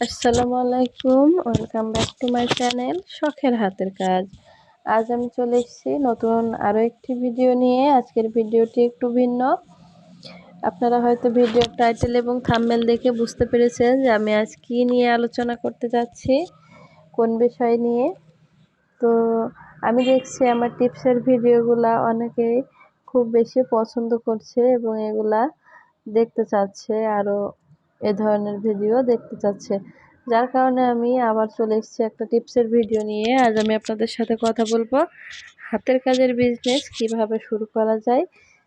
আসসালামু আলাইকুম। Welcome back to my channel শখের হাতের কাজ। আজ আমি চলে এসেছি নতুন আরও একটি ভিডিও নিয়ে। আজকের ভিডিওটি একটু ভিন্ন। আপনারা হয়তো ভিডিওর টাইটেল এবং থাম্বেল দেখে বুঝতে পেরেছেন যে আমি আজ কী নিয়ে আলোচনা করতে যাচ্ছি, কোন বিষয় নিয়ে। তো আমি দেখছি আমার টিপসের ভিডিওগুলা অনেকেই খুব বেশি পছন্দ করছে এবং এগুলা দেখতে চাচ্ছে। আরও এ ধরনের ভিডিও দেখতে চাচ্ছে। যার কারণে আমি আবার চলে এসেছি একটা টিপসের ভিডিও নিয়ে। আজ আমি আপনাদের সাথে কথা বলব হাতের কাজের বিজনেস কীভাবে শুরু করা যায়,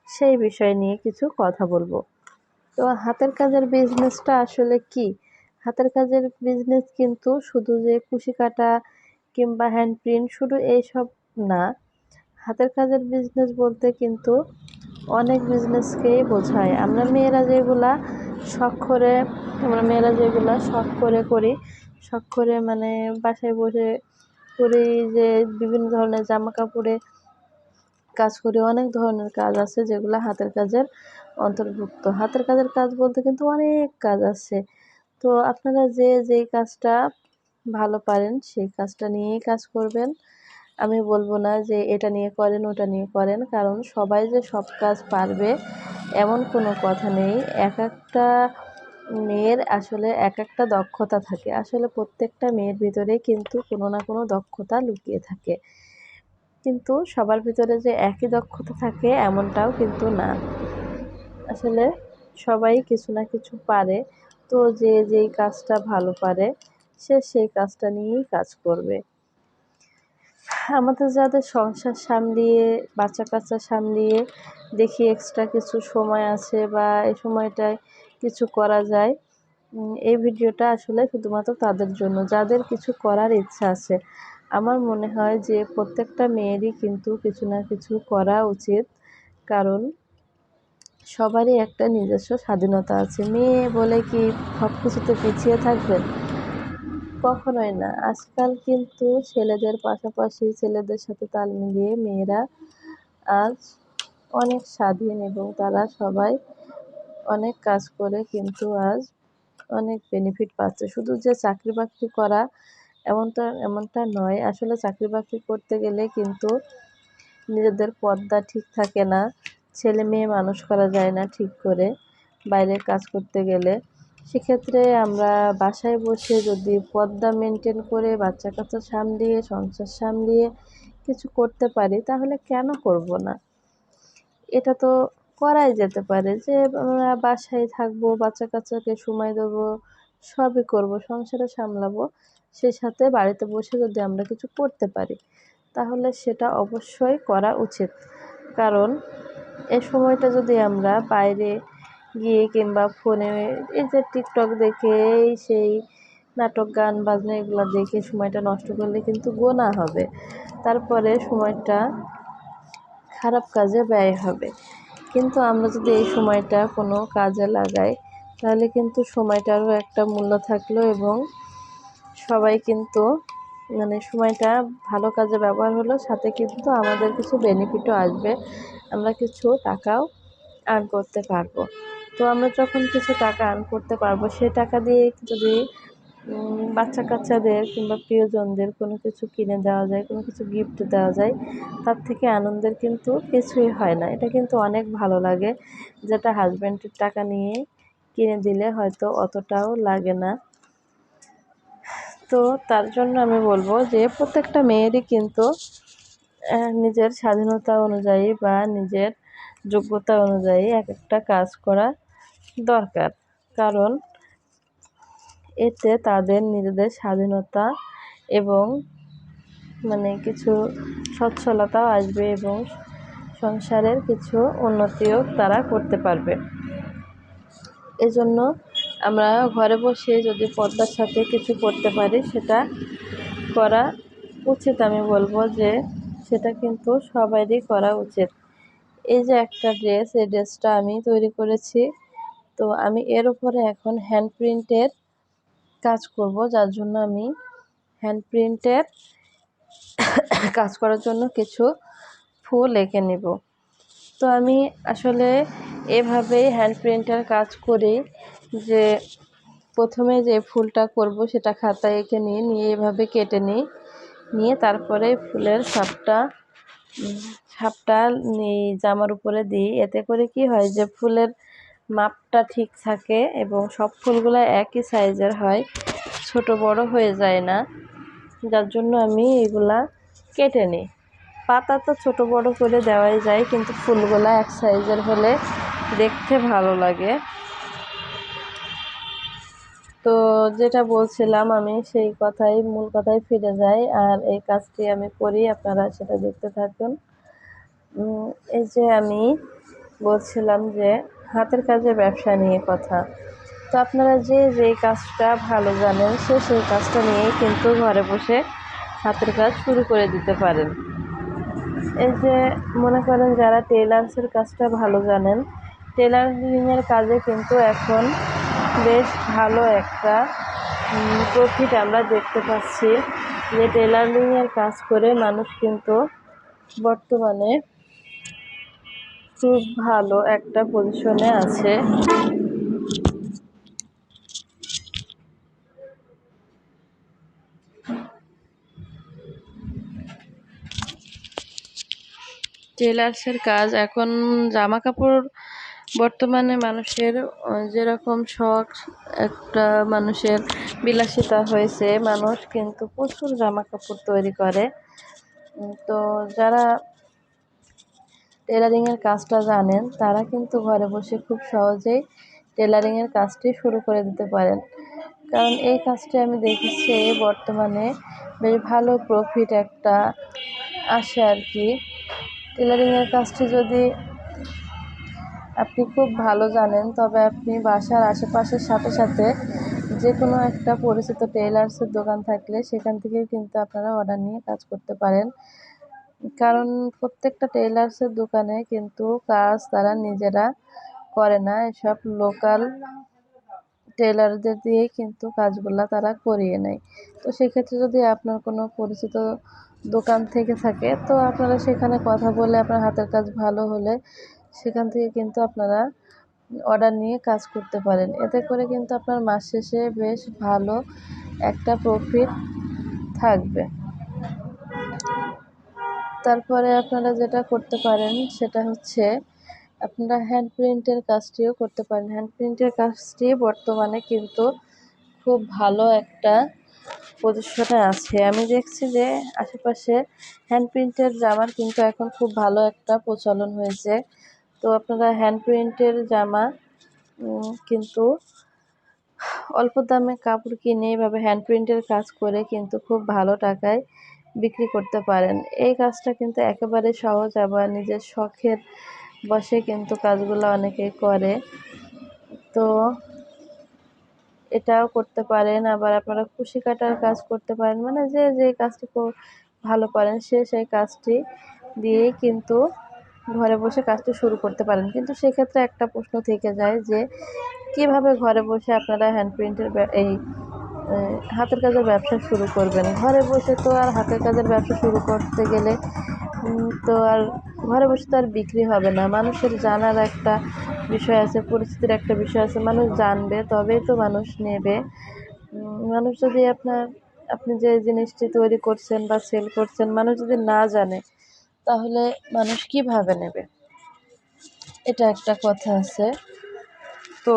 সেই বিষয় নিয়ে কিছু কথা বলব। তো হাতের কাজের বিজনেসটা আসলে কি? হাতের কাজের বিজনেস কিন্তু শুধু যে কুশি কাটা কিংবা হ্যান্ড প্রিন্ট শুধু এইসব না হাতের কাজের বিজনেস বলতে কিন্তু অনেক বিজনেসকেই বোঝায়। আমরা মেয়েরা যেগুলা শখ করে, আমরা মেয়েরা যেগুলা শখ করে করি, শখ করে মানে বাসায় বসে করি যে বিভিন্ন ধরনের জামা কাপড়ে কাজ করি, অনেক ধরনের কাজ আছে যেগুলো হাতের কাজের অন্তর্ভুক্ত। হাতের কাজের কাজ বলতে কিন্তু অনেক কাজ আছে। তো আপনারা যে যেই কাজটা ভালো পারেন, সেই কাজটা নিয়েই কাজ করবেন। আমি বলব না যে এটা নিয়ে করেন, ওটা নিয়ে করেন। কারণ সবাই যে সব কাজ পারবে, এমন কোনো কথা নেই। এক একটা মেয়ের আসলে এক একটা দক্ষতা থাকে। আসলে প্রত্যেকটা মেয়ের ভিতরে কিন্তু কোনো না কোনো দক্ষতা লুকিয়ে থাকে। কিন্তু সবার ভিতরে যে একই দক্ষতা থাকে, এমনটাও কিন্তু না। আসলে সবাই কিছু না কিছু পারে। তো যে যেই কাজটা ভালো পারে, সে সেই কাজটা নিয়েই কাজ করবে। আমাদের যাদের সংসার সামলিয়ে বাচ্চা কাচ্চা সামলিয়ে দেখি এক্সট্রা কিছু সময় আছে বা এই সময়টায় কিছু করা যায় এই ভিডিওটা আসলে শুধুমাত্র তাদের জন্য। যাদের কিছু করার ইচ্ছা আছে, আমার মনে হয় যে প্রত্যেকটা মেয়েরই কিন্তু কিছু না কিছু করা উচিত। কারণ সবারই একটা নিজস্ব স্বাধীনতা আছে। মেয়ে বলে কি সব কিছুতে পিছিয়ে থাকবেন কখনোই না। আজকাল কিন্তু ছেলেদের পাশাপাশি ছেলেদের সাথে তাল মিলিয়ে মেয়েরা আজ অনেক স্বাধীন এবং তারা সবাই অনেক কাজ করে কিন্তু আজ অনেক বেনিফিট পাচ্ছে। শুধু যে চাকরি বাকরি করা এমনটা এমনটা নয়, আসলে চাকরি বাকরি করতে গেলে কিন্তু নিজেদের পর্দা ঠিক থাকে না। ছেলে মেয়ে মানুষ করা যায় না ঠিক করে। বাইরের কাজ করতে গেলে সেক্ষেত্রে আমরা বাসায় বসে যদি পর্দা মেনটেন করে বাচ্চা কাচ্চা সামলিয়ে সংসার সামলিয়ে কিছু করতে পারি, তাহলে কেন করব না? এটা তো করাই যেতে পারে যে আমরা বাসায় থাকব বাচ্চা কাচ্চাকে সময় দেবো, সবই করব সংসারে সামলাবো, সেই সাথে বাড়িতে বসে যদি আমরা কিছু করতে পারি, তাহলে সেটা অবশ্যই করা উচিত। কারণ এ সময়টা যদি আমরা বাইরে গিয়ে কিংবা ফোনে এই যে টিকটক দেখে, এই সেই নাটক, গান, বাজনা এগুলো দেখে সময়টা নষ্ট করলে কিন্তু গোনা হবে। তারপরে সময়টা খারাপ কাজে ব্যয় হবে। কিন্তু আমরা যদি এই সময়টা কোনো কাজে লাগাই, তাহলে কিন্তু সময়টারও একটা মূল্য থাকল এবং সবাই কিন্তু মানে সময়টা ভালো কাজে ব্যবহার হলো, সাথে কিন্তু আমাদের কিছু বেনিফিটও আসবে। আমরা কিছু টাকাও আর্ন করতে পারব। তো আমরা যখন কিছু টাকা আর্ন করতে পারব, সে টাকা দিয়ে যদি বাচ্চা কাচ্চাদের কিংবা প্রিয়জনদের কোনো কিছু কিনে দেওয়া যায়, কোনো কিছু গিফট দেওয়া যায়, তার থেকে আনন্দের কিন্তু কিছুই হয় না। এটা কিন্তু অনেক ভালো লাগে যেটা হাজব্যান্ডের টাকা নিয়ে কিনে দিলে হয়তো অতটাও লাগে না। তো তার জন্য আমি বলব যে প্রত্যেকটা মেয়েরই কিন্তু নিজের স্বাধীনতা অনুযায়ী বা নিজের যোগ্যতা অনুযায়ী এক একটা কাজ করা দরকার। কারণ এতে তাদের নিজেদের স্বাধীনতা এবং মানে কিছু সচ্ছলতাও আসবে এবং সংসারের কিছু উন্নতিও তারা করতে পারবে। এজন্য আমরা ঘরে বসে যদি পর্দার সাথে কিছু করতে পারি, সেটা করা উচিত আমি বলব যে, সেটা কিন্তু সবারই করা উচিত। এই যে একটা ড্রেস, এই ড্রেসটা আমি তৈরি করেছি তো আমি এর উপরে এখন হ্যান্ড প্রিন্টের কাজ করব, যার জন্য আমি হ্যান্ড প্রিন্টের কাজ করার জন্য কিছু ফুল এঁকে নেব। তো আমি আসলে এভাবেই হ্যান্ড প্রিন্টের কাজ করি যে প্রথমে যে ফুলটা করব সেটা খাতায় এঁকে নিয়ে নিয়ে এভাবে কেটে নিই, নিয়ে তারপরে ফুলের সাপটা সাপটা জামার উপরে দিই। এতে করে কি হয় যে ফুলের মাপটা ঠিক থাকে এবং সব ফুলগুলো একই সাইজের হয়, ছোট বড় হয়ে যায় না। যার জন্য আমি এগুলা কেটে নিই। পাতা তো ছোট বড় করে দেওয়াই যায়, কিন্তু ফুলগুলা এক সাইজের হলে দেখতে ভালো লাগে। তো যেটা বলছিলাম আমি, সেই কথাই, মূল কথাই ফিরে যাই। আর এই কাজটি আমি করি, আপনারা সেটা দেখতে থাকুন। এই যে আমি বলছিলাম যে হাতের কাজের ব্যবসা নিয়ে কথা। তো আপনারা যে যেই কাজটা ভালো জানেন, সে সেই কাজটা নিয়েই কিন্তু ঘরে বসে হাতের কাজ শুরু করে দিতে পারেন। এই যে, মনে করেন যারা টেলার্সের কাজটা ভালো জানেন টেলারিংয়ের কাজে কিন্তু এখন বেশ ভালো একটা প্রফিট আমরা দেখতে পাচ্ছি। যে টেলারিংয়ের কাজ করে মানুষ কিন্তু বর্তমানে খুব ভালো একটা পজিশনে আছে। টেলার্সের কাজ, এখন জামা কাপড় বর্তমানে মানুষের যেরকম শখ, একটা মানুষের বিলাসিতা হয়েছে, মানুষ কিন্তু প্রচুর জামা কাপড় তৈরি করে। তো যারা টেলারিংয়ের কাজটা জানেন, তারা কিন্তু ঘরে বসে খুব সহজেই টেলারিংয়ের কাজটি শুরু করে দিতে পারেন। কারণ এই কাজটি আমি দেখেছি, বর্তমানে বেশ ভালো প্রফিট একটা আসে আর কি। টেলারিংয়ের কাজটি যদি আপনি খুব ভালো জানেন, তবে আপনি বাসার আশেপাশের সাথে সাথে যে কোনো একটা পরিচিত টেলার্সের দোকান থাকলে সেখান থেকেও কিন্তু আপনারা অর্ডার নিয়ে কাজ করতে পারেন। কারণ প্রত্যেকটা টেলার্সের দোকানে কিন্তু কাজ তারা নিজেরা করে না। এসব লোকাল টেলারদের দিয়েই কিন্তু কাজগুলো তারা করিয়ে নেয়। তো সেক্ষেত্রে যদি আপনার কোনো পরিচিত দোকান থেকে থাকে, তো আপনারা সেখানে কথা বলে আপনার হাতের কাজ ভালো হলে সেখান থেকে কিন্তু আপনারা অর্ডার নিয়ে কাজ করতে পারেন। এতে করে কিন্তু আপনার মাস শেষে বেশ ভালো একটা প্রফিট থাকবে। তারপরে আপনারা যেটা করতে পারেন সেটা হচ্ছে আপনারা হ্যান্ড প্রিন্টের কাজটিও করতে পারেন। হ্যান্ড প্রিন্টের কাজটি বর্তমানে কিন্তু খুব ভালো একটা পজিশনে আছে। আমি দেখছি যে আশেপাশে হ্যান্ড প্রিন্টের জামার কিন্তু এখন খুব ভালো একটা প্রচলন হয়েছে। তো আপনারা হ্যান্ড প্রিন্টের জামা কিন্তু অল্প দামে কাপড় কিনে এভাবে হ্যান্ড প্রিন্টের কাজ করে কিন্তু খুব ভালো টাকায় বিক্রি করতে পারেন। এই কাজটা কিন্তু একেবারে সহজ, আবার নিজের শখের বসে কিন্তু কাজগুলো অনেকে করে। তো এটাও করতে পারেন, আবার আপনারা খুশি কাটার কাজ করতে পারেন। মানে যে যে কাজটি ভালো পারেন সে সেই কাজটি দিয়েই কিন্তু ঘরে বসে কাজটি শুরু করতে পারেন। কিন্তু সেক্ষেত্রে একটা প্রশ্ন থেকে যায় যে, কীভাবে ঘরে বসে আপনারা হ্যান্ড প্রিন্টের এই হাতের কাজের ব্যবসা শুরু করবেন। ঘরে বসে তো আর হাতের কাজের ব্যবসা শুরু করতে গেলে তো আর ঘরে বসে তো আর বিক্রি হবে না। মানুষের জানার একটা বিষয় আছে, পরিস্থিতির একটা বিষয় আছে। মানুষ জানবে, তবেই তো মানুষ নেবে। মানুষ যদি আপনার, আপনি যে জিনিসটি তৈরি করছেন বা সেল করছেন, মানুষ যদি না জানে, তাহলে মানুষ কীভাবে নেবে? এটা একটা কথা আছে। তো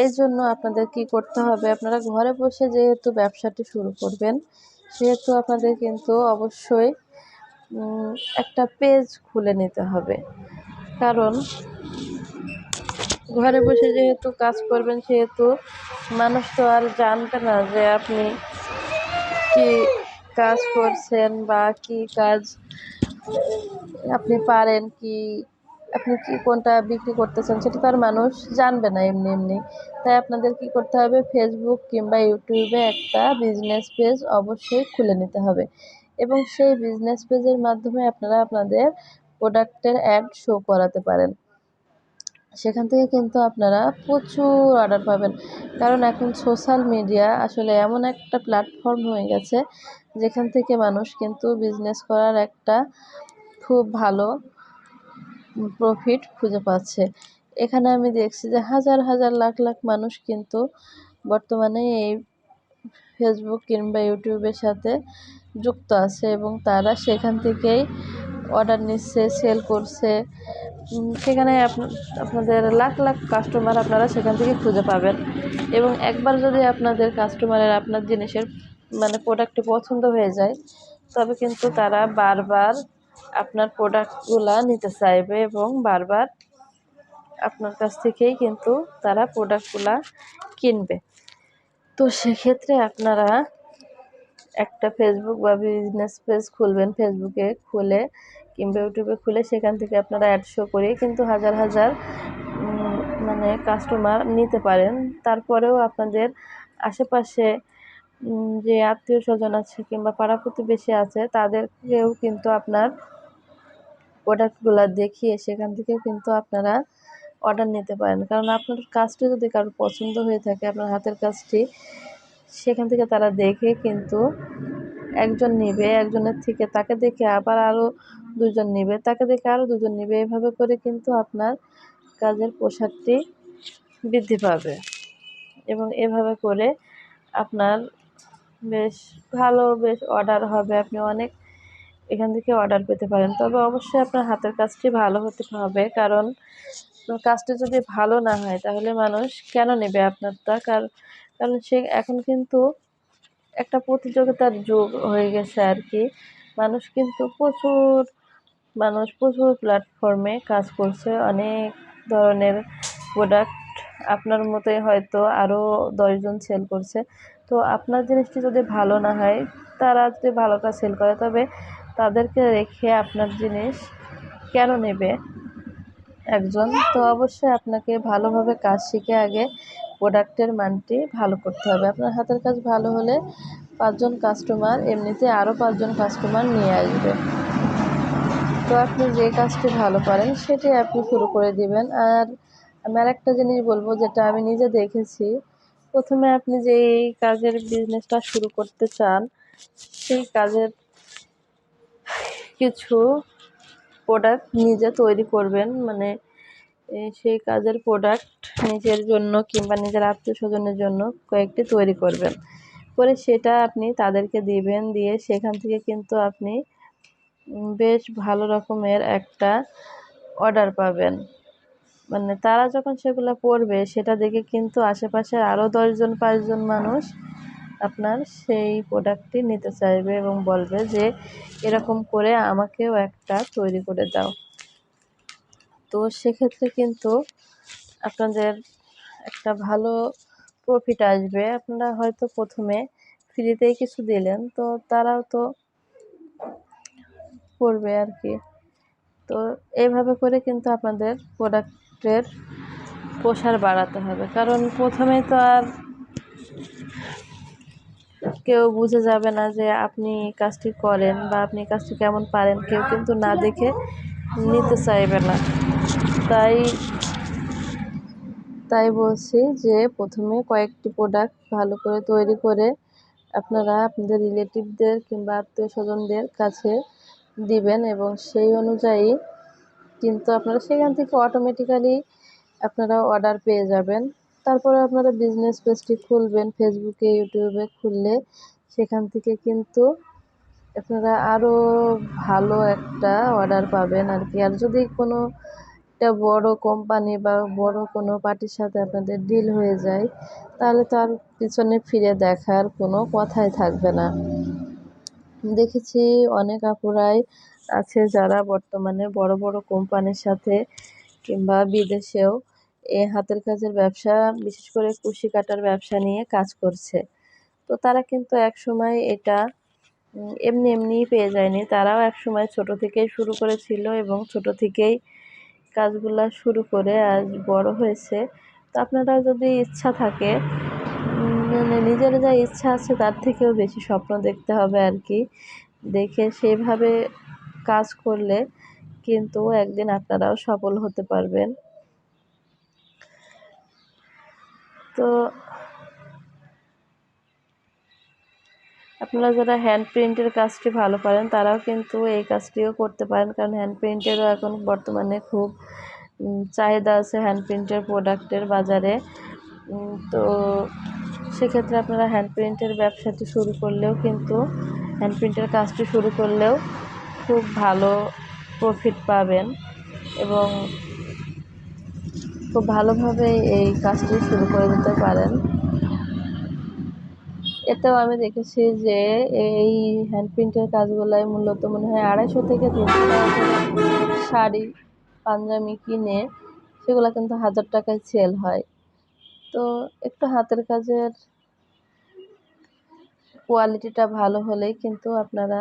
এই জন্য আপনাদের কি করতে হবে? আপনারা ঘরে বসে যেহেতু ব্যবসাটি শুরু করবেন, সেহেতু আপনাদের কিন্তু অবশ্যই একটা পেজ খুলে নিতে হবে। কারণ ঘরে বসে যেহেতু কাজ করবেন, সেহেতু মানুষ তো আর জানবে না যে আপনি কি কাজ করছেন বা কি কাজ আপনি পারেন, কি আপনি কি কোনটা বিক্রি করতেছেন সেটা তো আর মানুষ জানবে না এমনি এমনি। তাই আপনাদের কি করতে হবে? ফেসবুক কিংবা ইউটিউবে একটা বিজনেস পেজ অবশ্যই খুলে নিতে হবে। এবং সেই বিজনেস পেজের মাধ্যমে আপনারা আপনাদের প্রোডাক্টের অ্যাড শো করাতে পারেন। সেখান থেকে কিন্তু আপনারা প্রচুর অর্ডার পাবেন। কারণ এখন সোশ্যাল মিডিয়া আসলে এমন একটা প্ল্যাটফর্ম হয়ে গেছে, যেখান থেকে মানুষ কিন্তু বিজনেস করার একটা খুব ভালো প্রফিট খুঁজে পাচ্ছে। এখানে আমি দেখছি যে হাজার হাজার, লাখ লাখ মানুষ কিন্তু বর্তমানে এই ফেসবুক কিংবা ইউটিউবের সাথে যুক্ত আছে এবং তারা সেখান থেকেই অর্ডার নিচ্ছে সেল করছে। সেখানে আপনাদের লাখ লাখ কাস্টমার আপনারা সেখান থেকে খুঁজে পাবেন। এবং একবার যদি আপনাদের কাস্টমারের আপনার জিনিসের মানে প্রোডাক্টটি পছন্দ হয়ে যায়, তবে কিন্তু তারা বারবার আপনার প্রোডাক্টগুলা নিতে চাইবে এবং বারবার আপনার কাছ থেকেই কিন্তু তারা প্রোডাক্টগুলা কিনবে। তো সেক্ষেত্রে আপনারা একটা ফেসবুক বা বিজনেস পেজ খুলবেন। ফেসবুকে খুলে কিংবা ইউটিউবে খুলে সেখান থেকে আপনারা অ্যাড শো করে কিন্তু হাজার হাজার মানে কাস্টমার নিতে পারেন। তারপরেও আপনাদের আশেপাশে যে আত্মীয় স্বজন আছে কিংবা পাড়া প্রতিবেশী আছে, তাদেরকেও কিন্তু আপনার প্রোডাক্টগুলো দেখিয়ে সেখান থেকেও কিন্তু আপনারা অর্ডার নিতে পারেন। কারণ আপনার কাজটি যদি কারোর পছন্দ হয়ে থাকে, আপনার হাতের কাজটি, সেখান থেকে তারা দেখে কিন্তু একজন নিবে, একজনের থেকে তাকে দেখে আবার আরও দুজন নিবে, তাকে দেখে আরও দুজন নিবে। এভাবে করে কিন্তু আপনার কাজের পোশাকটি বৃদ্ধি পাবে এবং এভাবে করে আপনার বেশ ভালো বেশ অর্ডার হবে। আপনি অনেক এখান থেকে অর্ডার পেতে পারেন। তবে অবশ্যই আপনার হাতের কাজটি ভালো হতে হবে, কারণ কাজটি যদি ভালো না হয়, তাহলে মানুষ কেন নেবে আপনারটা? কারণ সে এখন কিন্তু একটা প্রতিযোগিতার যুগ হয়ে গেছে আর কি। মানুষ কিন্তু প্রচুর, মানুষ প্রচুর প্ল্যাটফর্মে কাজ করছে। অনেক ধরনের প্রোডাক্ট আপনার মতোই হয়তো আরও দশজন সেল করছে। তো আপনার জিনিসটি যদি ভালো না হয়, তারা যদি ভালোটা সেল করে, তবে তাদেরকে রেখে আপনার জিনিস কেন নেবে একজন? তো অবশ্যই আপনাকে ভালোভাবে কাজ শিখে আগে প্রোডাক্টের মানটি ভালো করতে হবে। আপনার হাতের কাজ ভালো হলে পাঁচজন কাস্টমার এমনিতে আরও পাঁচজন কাস্টমার নিয়ে আসবে। তো আপনি যে কাজটি ভালো পারেন সেটি আপনি শুরু করে দিবেন। আর আমি আর একটা জিনিস বলব যেটা আমি নিজে দেখেছি। প্রথমে আপনি যেই কাজের বিজনেসটা শুরু করতে চান, সেই কাজের কিছু প্রোডাক্ট নিজে তৈরি করবেন মানে সেই কাজের প্রোডাক্ট নিজের জন্য কিংবা নিজের আত্মীয় স্বজনের জন্য কয়েকটি তৈরি করবেন। করে সেটা আপনি তাদেরকে দিবেন, দিয়ে সেখান থেকে কিন্তু আপনি বেশ ভালো রকমের একটা অর্ডার পাবেন। মানে তারা যখন সেগুলো পড়বে সেটা দেখে কিন্তু আশেপাশের আরও দশজন পাঁচজন মানুষ আপনার সেই প্রোডাক্টটি নিতে চাইবে এবং বলবে যে, এরকম করে আমাকেও একটা তৈরি করে দাও। তো সেক্ষেত্রে কিন্তু আপনাদের একটা ভালো প্রফিট আসবে। আপনারা হয়তো প্রথমে ফ্রিতেই কিছু দিলেন, তো তারাও তো করবে আর কি। তো এইভাবে করে কিন্তু আপনাদের প্রোডাক্টের প্রসার বাড়াতে হবে। কারণ প্রথমেই তো আর কেউ বুঝে যাবে না যে আপনি কাজটি করেন বা আপনি কাজটি কেমন পারেন। কেউ কিন্তু না দেখে নিতে চাইবে না। তাই তাই বলছি যে প্রথমে কয়েকটি প্রোডাক্ট ভালো করে তৈরি করে আপনারা আপনাদের রিলেটিভদের কিংবা আত্মীয় স্বজনদের কাছে দিবেন এবং সেই অনুযায়ী কিন্তু আপনারা সেখান থেকে অটোমেটিক্যালি আপনারা অর্ডার পেয়ে যাবেন। তারপরে আপনারা বিজনেস পেজটি খুলবেন ফেসবুকে ইউটিউবে খুললে সেখান থেকে কিন্তু আপনারা আরও ভালো একটা অর্ডার পাবেন আর কি আর যদি কোনো একটা বড় কোম্পানি বা বড় কোনো পার্টির সাথে আপনাদের ডিল হয়ে যায়, তাহলে তার পিছনে ফিরে দেখার কোনো কথাই থাকবে না। দেখেছি অনেক আপুরাই আছে যারা বর্তমানে বড় বড় কোম্পানির সাথে কিংবা বিদেশেও এ হাতের কাজের ব্যবসা, বিশেষ করে কুশি কাটার ব্যবসা নিয়ে কাজ করছে। তো তারা কিন্তু এক সময় এটা এমনি এমনিই পেয়ে যায়নি। তারাও এক সময় ছোট থেকেই শুরু করেছিল এবং ছোট থেকেই কাজগুলো শুরু করে আজ বড় হয়েছে। তো আপনারা যদি ইচ্ছা থাকে মানে নিজের যা ইচ্ছা আছে তার থেকেও বেশি স্বপ্ন দেখতে হবে আর কি। দেখে সেভাবে কাজ করলে কিন্তু একদিন আপনারাও সফল হতে পারবেন। তো আপনারা যারা হ্যান্ড প্রিন্টের কাজটি ভালো পারেন, তারাও কিন্তু এই কাজটিও করতে পারেন। কারণ হ্যান্ড প্রিন্টেরও এখন বর্তমানে খুব চাহিদা আছে হ্যান্ড প্রিন্টের প্রোডাক্টের বাজারে। তো সেক্ষেত্রে আপনারা হ্যান্ড প্রিন্টের ব্যবসাটি শুরু করলেও কিন্তু হ্যান্ড প্রিন্টের কাজটি শুরু করলেও খুব ভালো প্রফিট পাবেন। এবং খুব ভালোভাবে এই কাজটি শুরু করে দিতে পারেন। এতেও আমি দেখেছি যে এই হ্যান্ড প্রিন্টের কাজগুলাই মূলত মনে হয় আড়াইশো থেকে তিনশো টাকা শাড়ি, পাঞ্জাবি কিনে সেগুলো কিন্তু হাজার টাকায় সেল হয়। তো একটু হাতের কাজের কোয়ালিটিটা ভালো হলেই কিন্তু আপনারা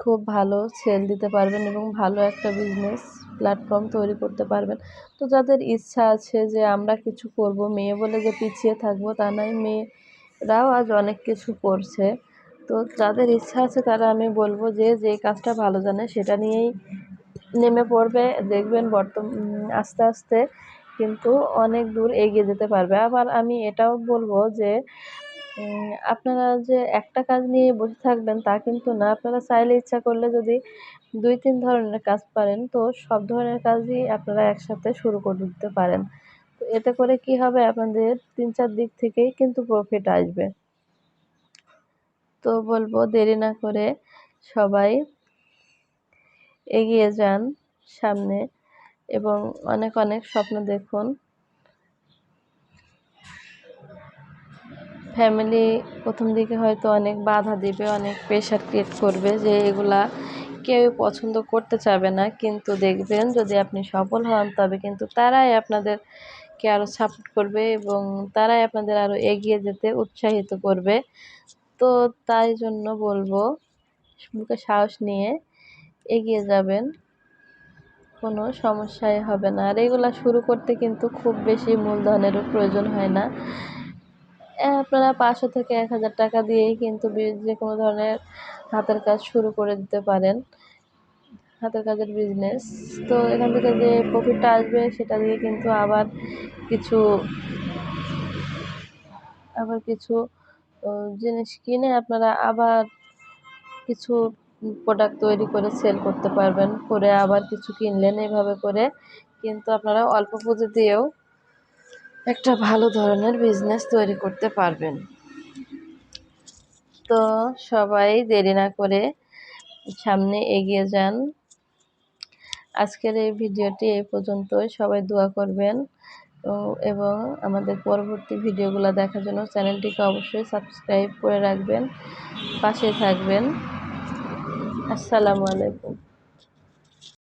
খুব ভালো সেল দিতে পারবেন এবং ভালো একটা বিজনেস প্ল্যাটফর্ম তৈরি করতে পারবেন। তো যাদের ইচ্ছা আছে যে আমরা কিছু করব, মেয়ে বলে যে পিছিয়ে থাকব, তা নয়, মেয়েরাও আজ অনেক কিছু করছে। তো যাদের ইচ্ছা আছে তারা আমি বলব যে যে কাজটা ভালো জানে সেটা নিয়েই নেমে পড়বে, দেখবেন বর্তমান আস্তে আস্তে কিন্তু অনেক দূর এগিয়ে যেতে পারবে। আবার আমি এটাও বলব যে আপনারা যে একটা কাজ নিয়ে বসে থাকবেন তা কিন্তু না। আপনারা চাইলে ইচ্ছা করলে যদি দুই, তিন ধরনের কাজ পারেন, তো সব ধরনের কাজই আপনারা একসাথে শুরু করে দিতে পারেন। তো এতে করে কি হবে? আপনাদের তিন, চার দিক থেকেই কিন্তু প্রফিট আসবে। তো বলব, দেরি না করে সবাই এগিয়ে যান সামনে এবং অনেক অনেক স্বপ্ন দেখুন। ফ্যামিলি প্রথম দিকে হয়তো অনেক বাধা দিবে, অনেক প্রেশার ক্রিয়েট করবে যে এগুলা কেউ পছন্দ করতে চাবে না। কিন্তু দেখবেন যদি আপনি সফল হন, তবে কিন্তু তারাই আপনাদেরকে আরও সাপোর্ট করবে এবং তারাই আপনাদের আরও এগিয়ে যেতে উৎসাহিত করবে। তো তাই জন্য বলব বুকে সাহস নিয়ে এগিয়ে যাবেন, কোনো সমস্যাই হবে না। আর এগুলা শুরু করতে কিন্তু খুব বেশি মূলধনেরও প্রয়োজন হয় না। আপনারা পাঁচশো থেকে এক হাজার টাকা দিয়েই কিন্তু যে কোনো ধরনের হাতের কাজ শুরু করে দিতে পারেন, হাতের কাজের বিজনেস তো এখান থেকে যে প্রফিটটা আসবে সেটা দিয়ে কিন্তু আবার কিছু আবার কিছু জিনিস কিনে আপনারা আবার কিছু প্রোডাক্ট তৈরি করে সেল করতে পারবেন। করে আবার কিছু কিনলেন, এভাবে করে কিন্তু আপনারা অল্প পুঁজি দিয়েও একটা ভালো ধরনের বিজনেস তৈরি করতে পারবেন। তো সবাই দেরি না করে সামনে এগিয়ে যান। আজকের এই ভিডিওটি এই পর্যন্তই। সবাই দোয়া করবেন। এবং আমাদের পরবর্তী ভিডিওগুলো দেখার জন্য চ্যানেলটিকে অবশ্যই সাবস্ক্রাইব করে রাখবেন। পাশে থাকবেন। আসসালামু আলাইকুম।